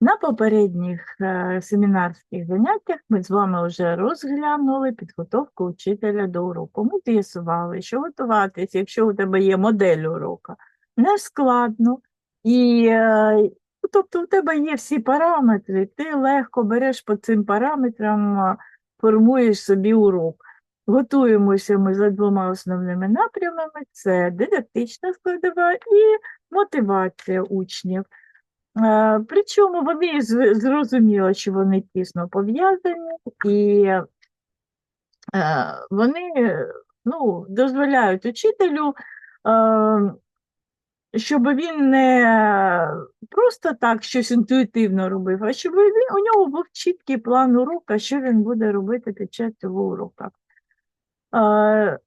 На попередніх е, семінарських заняттях ми з вами вже розглянули підготовку учителя до уроку. Ми з'ясували, що готуватися, якщо у тебе є модель урока, не складно. І, е, тобто, у тебе є всі параметри, ти легко береш по цим параметрам, е, формуєш собі урок. Готуємося ми за двома основними напрямами: це дидактична складова і мотивація учнів. Е, Причому вони з- зрозуміло, що вони тісно пов'язані, і е, вони ну, дозволяють учителю, е, щоб він не просто так щось інтуїтивно робив, а щоб він, у нього був чіткий план урока, що він буде робити під час цього урока. Е,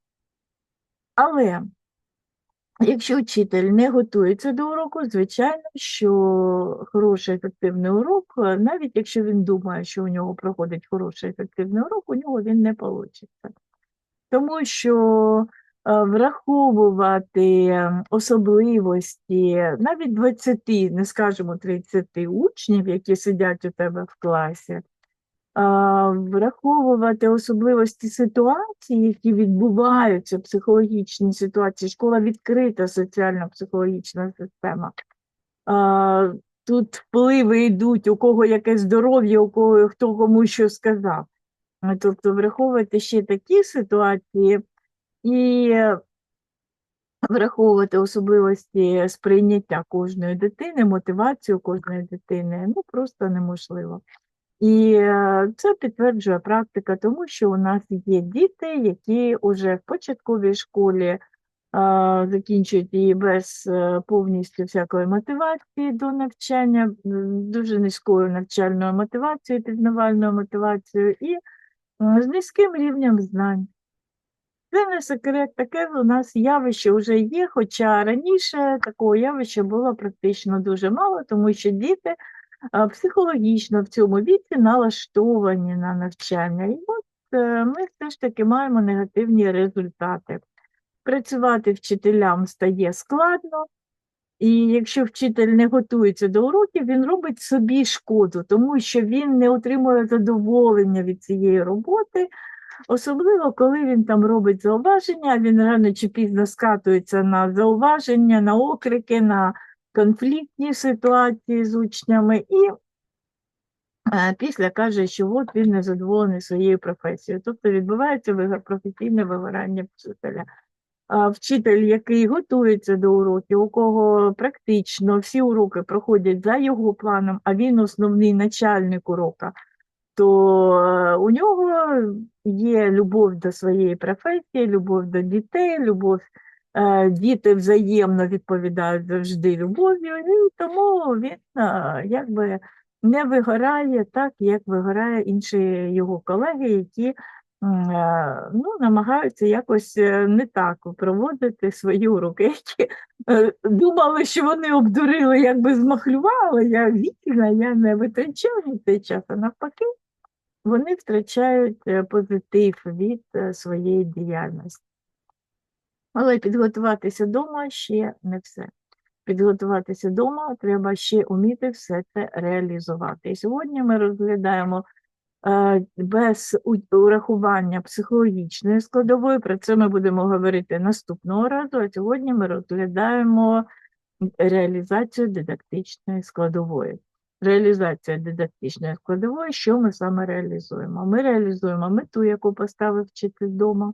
Але Якщо вчитель не готується до уроку, звичайно, що хороший ефективний урок, навіть якщо він думає, що у нього проходить хороший ефективний урок, у нього він не вийде. Тому що е, враховувати особливості навіть 20, не скажемо 30 учнів, які сидять у тебе в класі, враховувати особливості ситуації, які відбуваються, психологічні ситуації, школа відкрита соціально-психологічна система. Тут впливи йдуть, у кого яке здоров'я, у кого хто кому що сказав. Тобто враховувати ще такі ситуації і враховувати особливості сприйняття кожної дитини, мотивацію кожної дитини ну просто неможливо. І е, це підтверджує практика, тому що у нас є діти, які вже в початковій школі е, закінчують її без е, повністю всякої мотивації до навчання, дуже низькою навчальною мотивацією, пізнавальною мотивацією і з низьким рівнем знань. Це не секрет, таке у нас явище вже є, хоча раніше такого явища було практично дуже мало, тому що діти психологічно в цьому віці налаштовані на навчання. І от е, ми все ж таки маємо негативні результати. Працювати вчителям стає складно, і якщо вчитель не готується до уроків, він робить собі шкоду, тому що він не отримує задоволення від цієї роботи. Особливо, коли він там робить зауваження, він рано чи пізно скатується на зауваження, на окрики, на конфліктні ситуації з учнями, і е, після каже, що от він не задоволений своєю професією. Тобто відбувається професійне вигорання вчителя. А вчитель, який готується до уроків, у кого практично всі уроки проходять за його планом, а він основний начальник урока, то е, у нього є любов до своєї професії, любов до дітей, любов. Е, Діти взаємно відповідають завжди любов'ю, і тому він е, якби не вигорає так, як вигорає інші його колеги, які е, ну, намагаються якось не так проводити свої уроки, які думали, що вони обдурили, якби змахлювали, я вільна, я не витрачаю цей час, а навпаки, вони втрачають позитив від своєї діяльності. Але підготуватися вдома ще не все. Підготуватися вдома треба ще вміти все це реалізувати. І сьогодні ми розглядаємо е, без урахування психологічної складової, про це ми будемо говорити наступного разу, а сьогодні ми розглядаємо реалізацію дидактичної складової. Реалізація дидактичної складової, що ми саме реалізуємо? Ми реалізуємо мету, яку поставив вчитель вдома,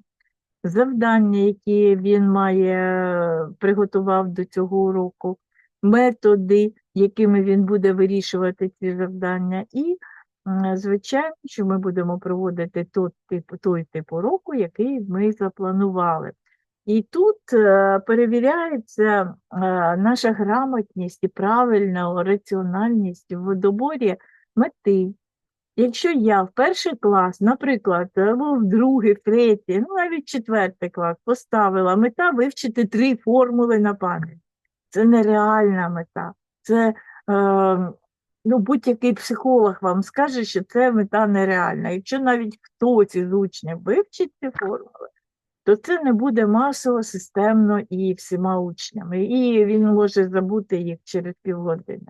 завдання, які він має приготував до цього уроку, методи, якими він буде вирішувати ці завдання, і, звичайно, що ми будемо проводити той тип, той тип уроку, який ми запланували. І тут е, перевіряється е, наша грамотність і правильна раціональність в доборі мети. Якщо я в перший клас, наприклад, або в другий, в третій, ну навіть четвертий клас поставила мета вивчити три формули на пам'ять. Це нереальна мета. Це е, ну, будь-який психолог вам скаже, що це мета нереальна. Якщо навіть хтось із учнів вивчить ці формули, то це не буде масово, системно і всіма учнями. І він може забути їх через півгодини.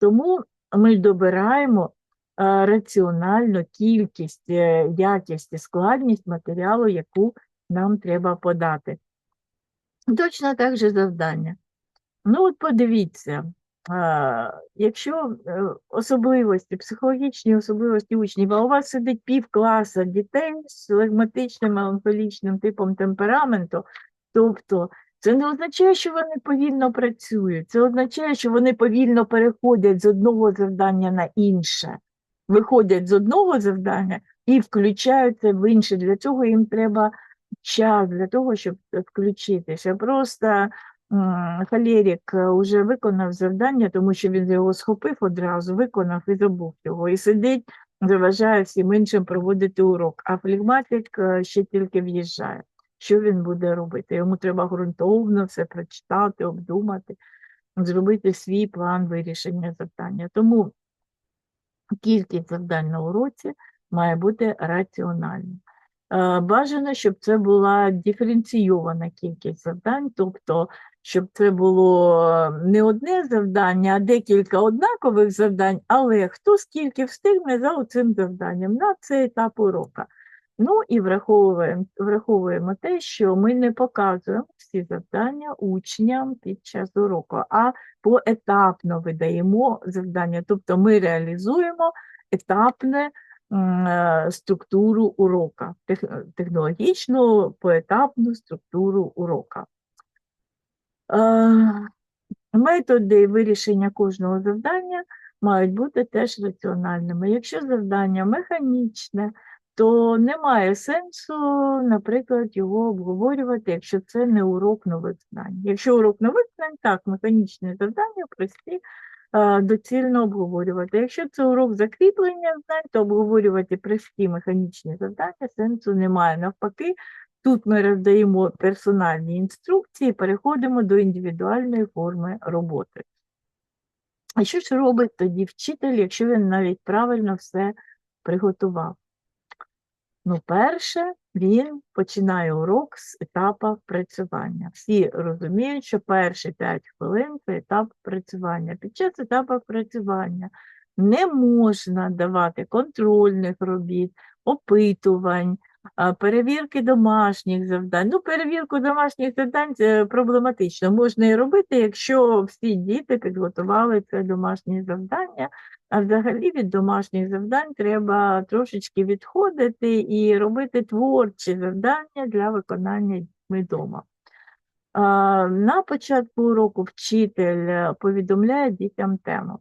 Тому ми добираємо е, раціональну кількість, е, якість і складність матеріалу, яку нам треба подати. Точно так же завдання. Ну, от подивіться, якщо е, особливості, психологічні особливості учнів, а у вас сидить пів класа дітей з флегматичним, меланхолічним типом темпераменту, тобто це не означає, що вони повільно працюють, це означає, що вони повільно переходять з одного завдання на інше, виходять з одного завдання і включаються в інше. Для цього їм треба час для того, щоб включитися. Просто м, холерик вже виконав завдання, тому що він його схопив одразу, виконав і забув його. І сидить, заважає всім іншим проводити урок. А флегматик е, ще тільки в'їжджає. Що він буде робити? Йому треба ґрунтовно все прочитати, обдумати, зробити свій план вирішення завдання. Тому кількість завдань на уроці має бути раціональна. Е, Бажано, щоб це була диференційована кількість завдань, тобто, щоб це було не одне завдання, а декілька однакових завдань, але хто скільки встигне за цим завданням на цей етап урока. Ну і враховуємо, враховуємо те, що ми не показуємо всі завдання учням під час уроку, а поетапно видаємо завдання, тобто ми реалізуємо етапне е, структуру урока, технологічну поетапну структуру урока. Е, Методи вирішення кожного завдання мають бути теж раціональними. Якщо завдання механічне, то немає сенсу, наприклад, його обговорювати, якщо це не урок нових знань. Якщо урок нових знань, так, механічні завдання прості, доцільно обговорювати. Якщо це урок закріплення знань, то обговорювати прості механічні завдання сенсу немає. Навпаки, тут ми роздаємо персональні інструкції, переходимо до індивідуальної форми роботи. А що ж робить тоді вчитель, якщо він навіть правильно все приготував? Ну, перше, він починає урок з етапу впрацювання. Всі розуміють, що перші 5 хвилин це етап впрацювання. Під час етапу впрацювання не можна давати контрольних робіт, опитувань, перевірки домашніх завдань. Ну, перевірку домашніх завдань це проблематично. Можна і робити, якщо всі діти підготували це домашнє завдання. А взагалі від домашніх завдань треба трошечки відходити і робити творчі завдання для виконання дітьми вдома. На початку уроку вчитель е, повідомляє дітям тему.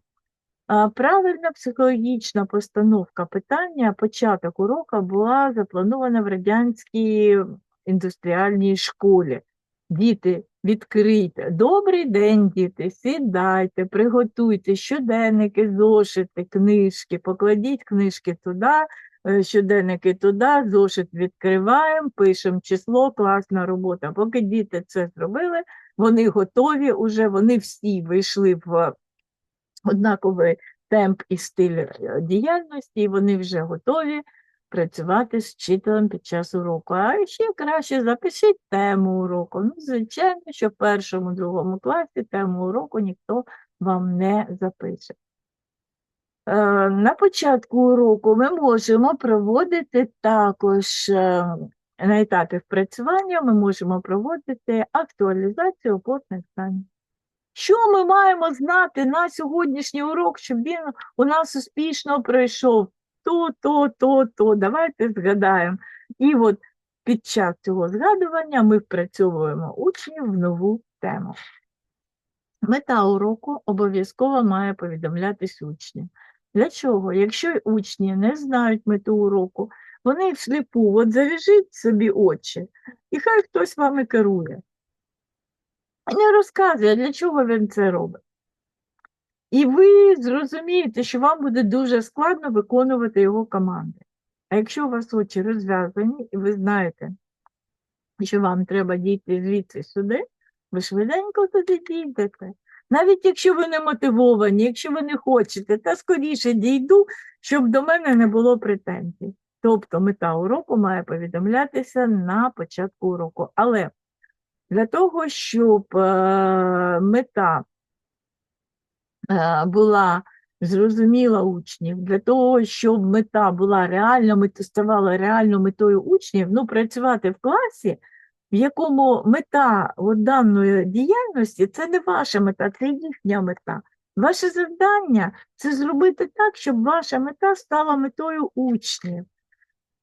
Правильна психологічна постановка питання, початок уроку була запланована в радянській індустріальній школі. Діти, відкрийте. Добрий день, діти, сідайте, приготуйте щоденники, зошити, книжки, покладіть книжки туди, е, щоденники туди, зошит відкриваємо, пишемо число, класна робота. Поки діти це зробили, вони готові уже, вони всі вийшли в однаковий темп і стиль е, діяльності, і вони вже готові працювати з вчителем під час уроку. А ще краще запишіть тему уроку. Ну, звичайно, що в першому, другому класі тему уроку ніхто вам не запише. Е, На початку уроку ми можемо проводити також е, на етапі впрацювання ми можемо проводити актуалізацію опорних знань. Що ми маємо знати на сьогоднішній урок, щоб він у нас успішно пройшов? То, то, то, то. Давайте згадаємо. І от під час цього згадування ми впрацьовуємо учнів в нову тему. Мета уроку обов'язково має повідомлятись учням. Для чого? Якщо учні не знають мету уроку, вони всліпу, от зав'яжіть собі очі, і хай хтось вами керує. Не розказує, для чого він це робить. І ви зрозумієте, що вам буде дуже складно виконувати його команди. А якщо у вас очі розв'язані, і ви знаєте, що вам треба дійти звідси сюди, ви швиденько туди дійдете. Навіть якщо ви не мотивовані, якщо ви не хочете, та скоріше дійду, щоб до мене не було претензій. Тобто мета уроку має повідомлятися на початку уроку. Але для того, щоб е, мета була зрозуміла учнів, для того, щоб мета була реально, мета ставала реально метою учнів, ну, працювати в класі, в якому мета от даної діяльності це не ваша мета, це їхня мета. Ваше завдання це зробити так, щоб ваша мета стала метою учнів.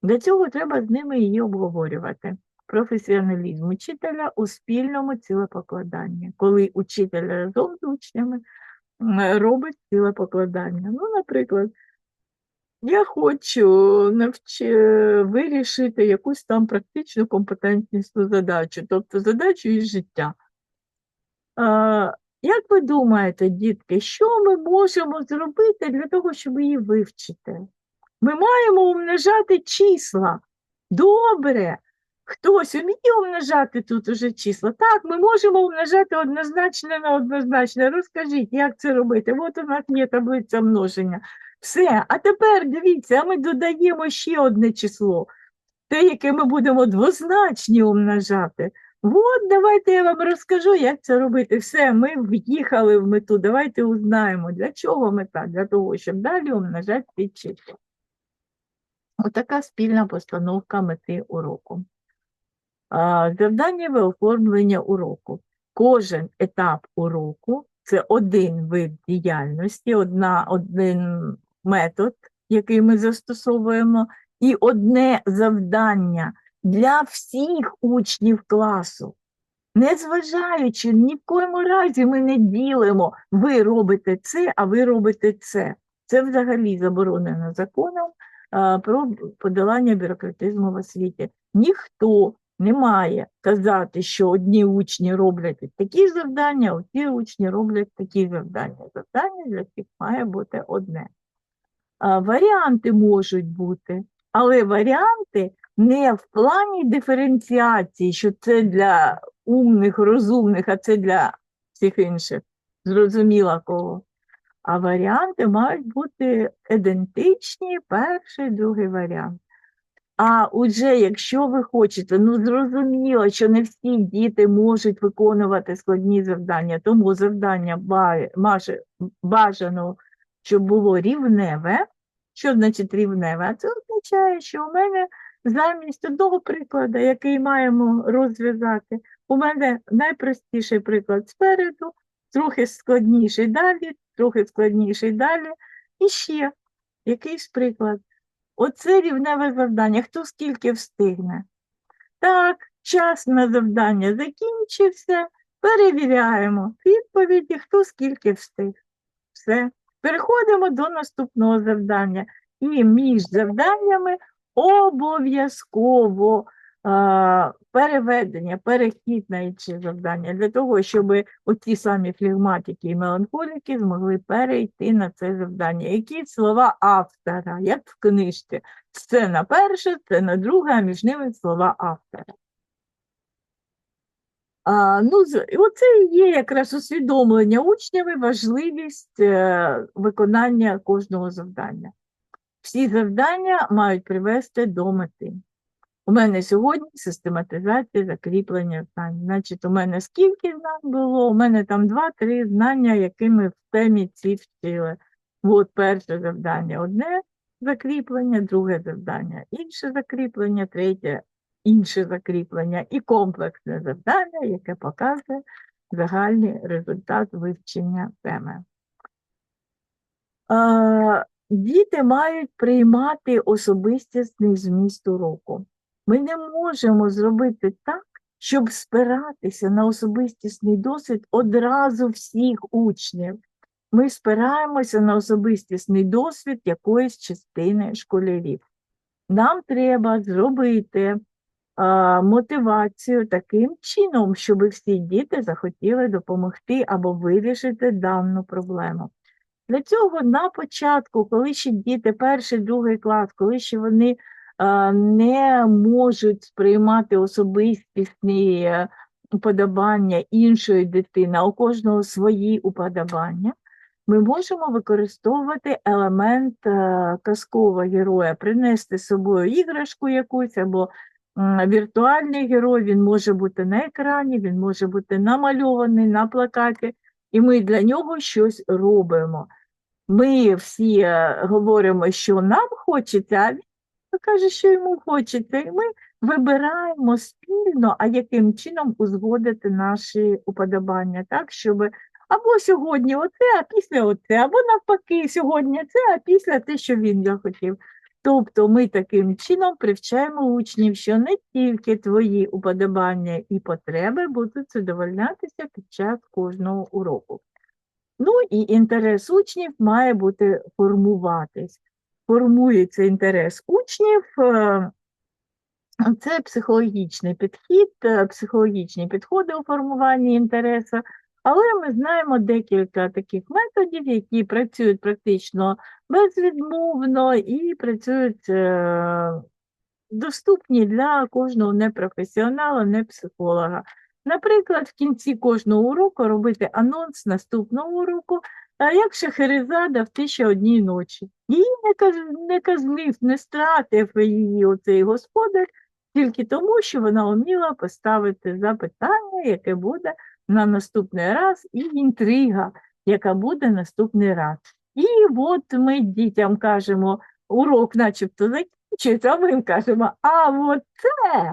Для цього треба з ними її обговорювати. Професіоналізм учителя у спільному цілепокладанні, коли учитель разом з учнями робить цілепокладання. Ну, наприклад, я хочу навч... вирішити якусь там практичну компетентнісну задачу, тобто задачу із життя. А, як ви думаєте, дітки, що ми можемо зробити для того, щоб її вивчити? Ми маємо умножати числа. Добре. Хтось вміє умножати тут уже числа? Так, ми можемо умножати однозначно на однозначно. Розкажіть, як це робити? От у нас є таблиця множення. Все, а тепер дивіться, ми додаємо ще одне число, те, яке ми будемо двозначні умножати. От давайте я вам розкажу, як це робити. Все, ми в'їхали в мету. Давайте узнаємо, для чого мета? Для того, щоб далі умножати ці числа. Отака спільна постановка мети уроку. А, Завданнєве оформлення уроку. Кожен етап уроку це один вид діяльності, одна, один метод, який ми застосовуємо, і одне завдання для всіх учнів класу. Незважаючи, ні в коєму разі ми не ділимо, ви робите це, а ви робите це. Це взагалі заборонено законом про подолання бюрократизму в освіті. Ніхто не має казати, що одні учні роблять такі завдання, а ті учні роблять такі завдання. Завдання для всіх має бути одне. А, Варіанти можуть бути, але варіанти не в плані диференціації, що це для умних, розумних, а це для всіх інших. Зрозуміла кого. А варіанти мають бути ідентичні, перший, другий варіант. А отже, якщо ви хочете, ну зрозуміло, що не всі діти можуть виконувати складні завдання, тому завдання бажано, щоб було рівневе. Що значить рівневе? Це означає, що у мене замість одного прикладу, який маємо розв'язати, у мене найпростіший приклад спереду, трохи складніший далі, трохи складніший далі, і ще якийсь приклад. Оце рівневе завдання. Хто скільки встигне? Так, час на завдання закінчився. Перевіряємо відповіді, хто скільки встиг. Все. Переходимо до наступного завдання. І між завданнями обов'язково переведення, перехід на інші завдання, для того, щоб оті самі флегматики і меланхоліки змогли перейти на це завдання. Які слова автора, як в книжці. Сцена перша, сцена друга, а між ними слова автора. А, ну, оце і є якраз усвідомлення учнями важливість е, виконання кожного завдання. Всі завдання мають привести до мети. У мене сьогодні систематизація закріплення знань. Значить, у мене скільки знань було? У мене там два-три знання, які ми в темі ці вчили. От перше завдання одне закріплення, друге завдання інше закріплення, третє інше закріплення і комплексне завдання, яке показує загальний результат вивчення теми. Діти мають приймати особистісний зміст уроку. Ми не можемо зробити так, щоб спиратися на особистісний досвід одразу всіх учнів. Ми спираємося на особистісний досвід якоїсь частини школярів. Нам треба зробити а, мотивацію таким чином, щоб всі діти захотіли допомогти або вирішити дану проблему. Для цього на початку, коли ще діти, перший, другий клас, коли ще вони не можуть сприймати особистісні е, уподобання іншої дитини, а у кожного свої уподобання, ми можемо використовувати елемент е, казкового героя, принести з собою іграшку якусь або віртуальний герой, він може бути на екрані, він може бути намальований на плакаті, і ми для нього щось робимо. ми всі е, говоримо, що нам хочеться, а він каже, що йому хочеться. І ми вибираємо спільно, а яким чином узгодити наші уподобання, так, щоб або сьогодні оце, а після оце, або навпаки, сьогодні це, а після те, що він захотів. Тобто ми таким чином привчаємо учнів, що не тільки твої уподобання і потреби будуть задовольнятися під час кожного уроку. Ну і інтерес учнів має бути формуватись. Формується інтерес учнів, е, це психологічний підхід, е, психологічні підходи у формуванні інтересу, але ми знаємо декілька таких методів, які працюють практично безвідмовно і працюють е, доступні для кожного непрофесіонала, не психолога. Наприклад, в кінці кожного уроку робити анонс наступного уроку, а як Шахерезада в тисячі одній ночі. Її не, каз... не казнив, не стратив її оцей господар, тільки тому, що вона вміла поставити запитання, яке буде на наступний раз, і інтрига, яка буде наступний раз. І от ми дітям кажемо, урок начебто закінчується, а ми їм кажемо, а от це,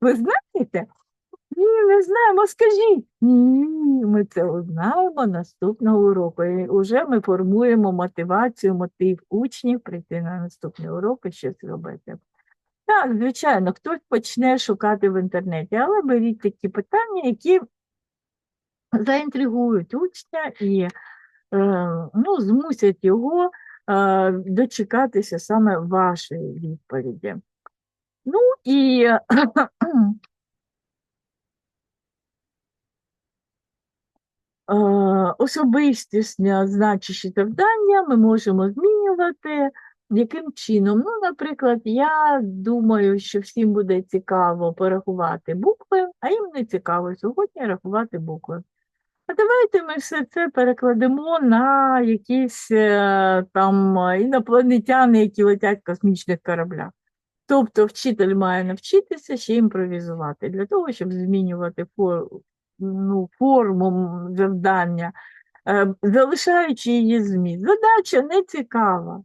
ви знаєте? Ні, не знаємо, скажіть. Ні, ми це узнаємо наступного уроку. І вже ми формуємо мотивацію, мотив учнів прийти на наступний урок і щось робити. Так, звичайно, хтось почне шукати в інтернеті, але беріть такі питання, які заінтригують учня і е, ну, змусять його е, дочекатися саме вашої відповіді. Ну і Е, особистісне значущі завдання ми можемо змінювати. Яким чином? Ну, наприклад, я думаю, що всім буде цікаво порахувати букви, а їм не цікаво сьогодні рахувати букви. А давайте ми все це перекладемо на якісь е, там інопланетяни, які летять в космічних кораблях. Тобто вчитель має навчитися ще імпровізувати для того, щоб змінювати ну, форму завдання, е, залишаючи її зміст. Задача не цікава.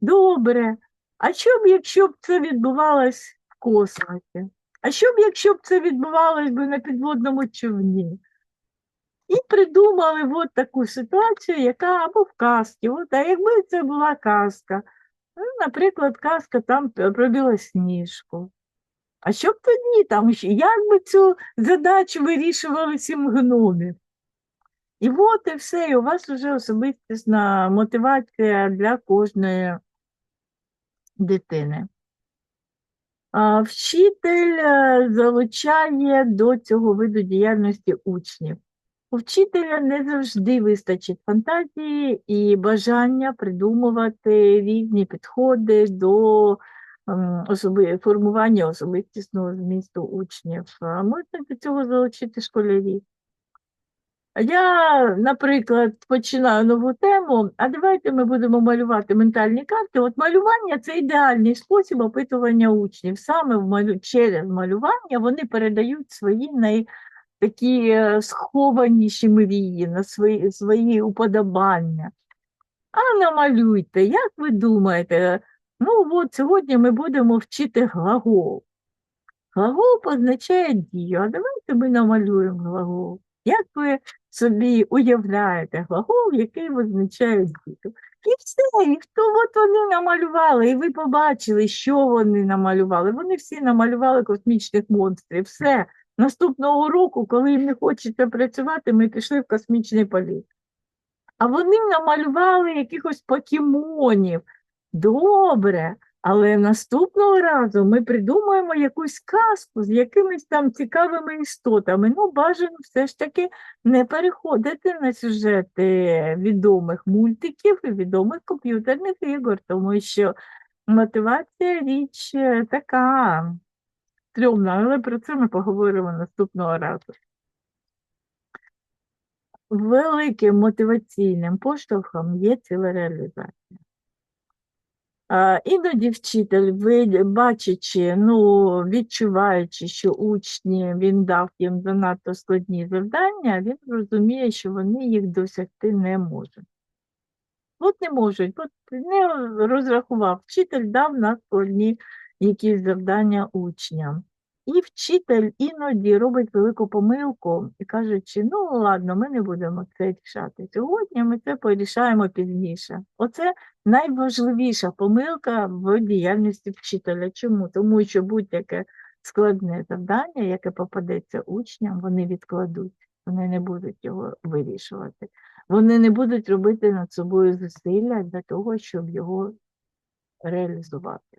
Добре. А що б, якщо б це відбувалось в космосі? А що б, якщо б це відбувалось би на підводному човні? І придумали от таку ситуацію, яка або в казці. От, а якби це була казка, ну, наприклад, казка там про білосніжку. А що б тоді там, як би цю задачу вирішували сім гномів? І от і все, і у вас вже особистісна мотивація для кожної дитини. Вчитель е, залучає до цього виду діяльності учнів. У вчителя не завжди вистачить фантазії і бажання придумувати різні підходи до особи, формування особистісного змісту учнів. Можна до цього залучити школярів. Я, наприклад, починаю нову тему, а давайте ми будемо малювати ментальні карти. От малювання це ідеальний спосіб опитування учнів. Саме в малю... через малювання вони передають свої най... такі е, схованіші мрії, на свої, свої уподобання. А намалюйте, як ви думаєте, Ну, от сьогодні ми будемо вчити глагол. Глагол позначає дію, а давайте ми намалюємо глагол. Як ви собі уявляєте глагол, який визначає дію? І все, і хто от вони намалювали, і ви побачили, що вони намалювали. Вони всі намалювали космічних монстрів. Все. Наступного року, коли їм не хочеться працювати, ми пішли в космічний політ. А вони намалювали якихось покемонів. Добре, але наступного разу ми придумаємо якусь казку з якимись там цікавими істотами. Ну, бажано все ж таки не переходити на сюжети відомих мультиків і відомих комп'ютерних ігор, тому що мотивація річ е, така стрьомна, але про це ми поговоримо наступного разу. Великим мотиваційним поштовхом є ціла реалізація. Іноді вчитель, бачачи, ну, відчуваючи, що учні він дав їм занадто складні завдання, він розуміє, що вони їх досягти не можуть. От не можуть, от не розрахував. Вчитель дав на складні якісь завдання учням. І вчитель іноді робить велику помилку і кажучи, ну ладно, ми не будемо це рішати сьогодні, ми це порішаємо пізніше. Оце найважливіша помилка в діяльності вчителя. Чому? Тому що будь-яке складне завдання, яке попадеться учням, вони відкладуть, вони не будуть його вирішувати. Вони не будуть робити над собою зусилля для того, щоб його реалізувати.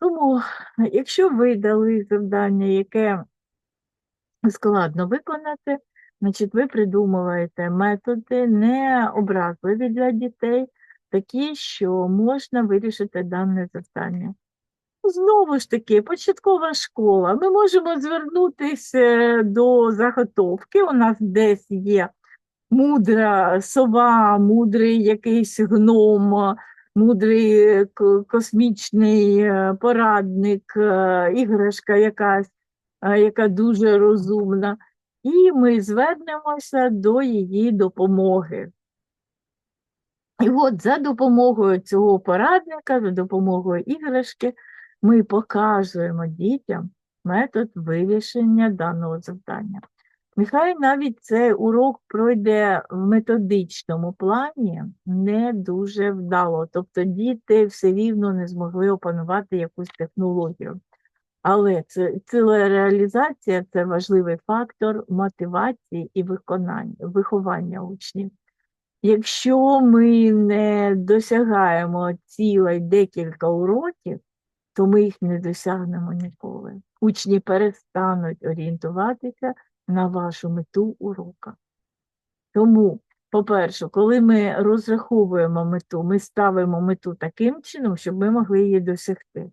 Тому, якщо ви дали завдання, яке складно виконати, значить ви придумуєте методи не образливі для дітей, такі, що можна вирішити дане завдання. Знову ж таки, початкова школа. Ми можемо звернутися до заготовки. У нас десь є мудра сова, мудрий якийсь гном, мудрий космічний е, порадник, е, іграшка якась, е, яка дуже розумна. І ми звернемося до її допомоги. І от за допомогою цього порадника, за допомогою іграшки, ми показуємо дітям метод вирішення даного завдання. Нехай навіть цей урок пройде в методичному плані не дуже вдало, тобто діти все рівно не змогли опанувати якусь технологію. Але це ціла реалізація це важливий фактор мотивації і виконання, виховання учнів. Якщо ми не досягаємо цілей декілька уроків, то ми їх не досягнемо ніколи. Учні перестануть орієнтуватися на вашу мету урока. Тому, по-перше, коли ми розраховуємо мету, ми ставимо мету таким чином, щоб ми могли її досягти.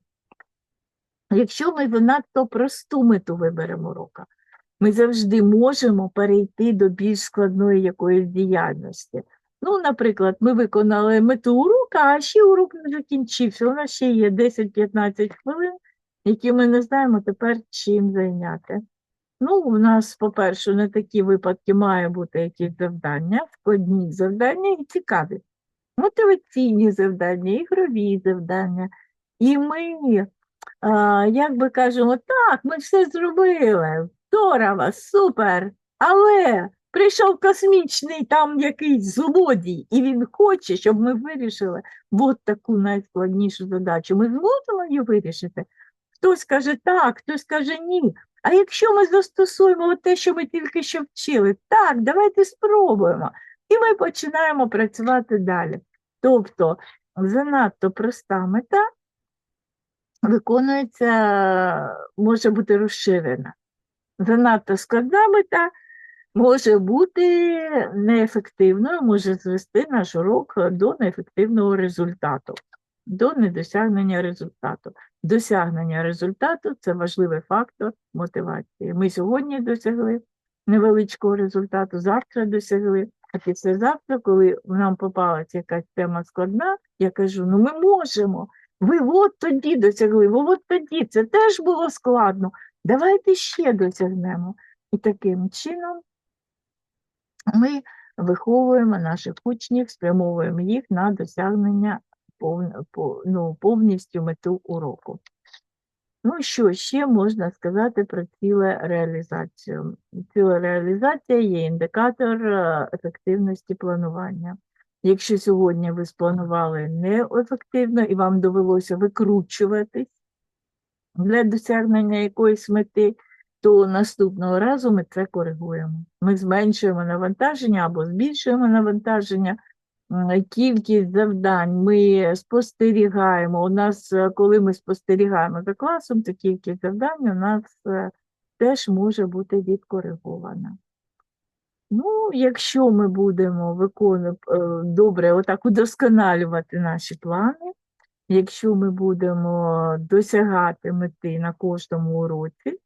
Якщо ми надто просту мету виберемо урока, ми завжди можемо перейти до більш складної якоїсь діяльності. Ну, наприклад, ми виконали мету урока, а ще урок не закінчився. У нас ще є 10-15 хвилин, які ми не знаємо тепер чим зайняти. Ну, у нас, по-перше, на такі випадки має бути якісь завдання, складні завдання і цікаві. Мотиваційні завдання, ігрові завдання. І ми, а, як би кажемо, так, ми все зробили, здорово, супер, але прийшов космічний там якийсь злодій, і він хоче, щоб ми вирішили от таку найскладнішу задачу. Ми зможемо її вирішити? Хтось каже так, хтось каже ні. А якщо ми застосуємо те, що ми тільки що вчили, так, давайте спробуємо. І ми починаємо працювати далі. Тобто занадто проста мета виконується, може бути розширена. Занадто складна мета може бути неефективною, може звести наш урок до неефективного результату, до недосягнення результату. Досягнення результату це важливий фактор мотивації. Ми сьогодні досягли невеличкого результату, завтра досягли, а післязавтра, коли нам попалася якась тема складна, я кажу: ну ми можемо. Ви от тоді досягли, ви от тоді це теж було складно. Давайте ще досягнемо. І таким чином ми виховуємо наших учнів, спрямовуємо їх на досягнення ну, повністю мету уроку. Ну, що ще можна сказати про ціле реалізацію? Ціла реалізація є індикатор е, ефективності планування. Якщо сьогодні ви спланували неефективно і вам довелося викручуватись для досягнення якоїсь мети, то наступного разу ми це коригуємо. Ми зменшуємо навантаження або збільшуємо навантаження, кількість завдань ми спостерігаємо. У нас, е, коли ми спостерігаємо за класом, то кількість завдань у нас е, теж може бути відкоригована. Ну, якщо ми будемо виконувати добре, отак удосконалювати наші плани, якщо ми будемо досягати мети на кожному уроці,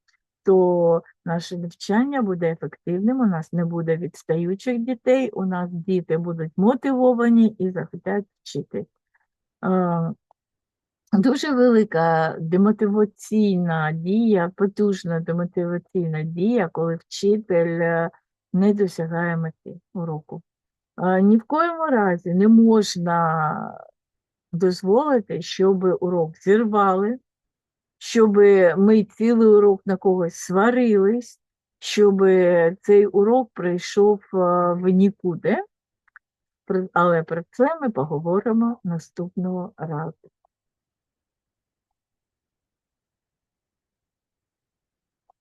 то наше навчання буде ефективним, у нас не буде відстаючих дітей, у нас діти будуть мотивовані і захотять вчити. Е, Дуже велика демотиваційна дія, потужна демотиваційна дія, коли вчитель е, не досягає мети уроку. Е, Ні в коєму разі не можна дозволити, щоб урок зірвали, щоб ми цілий урок на когось сварились, щоб цей урок прийшов е, в нікуди. Але про це ми поговоримо наступного разу.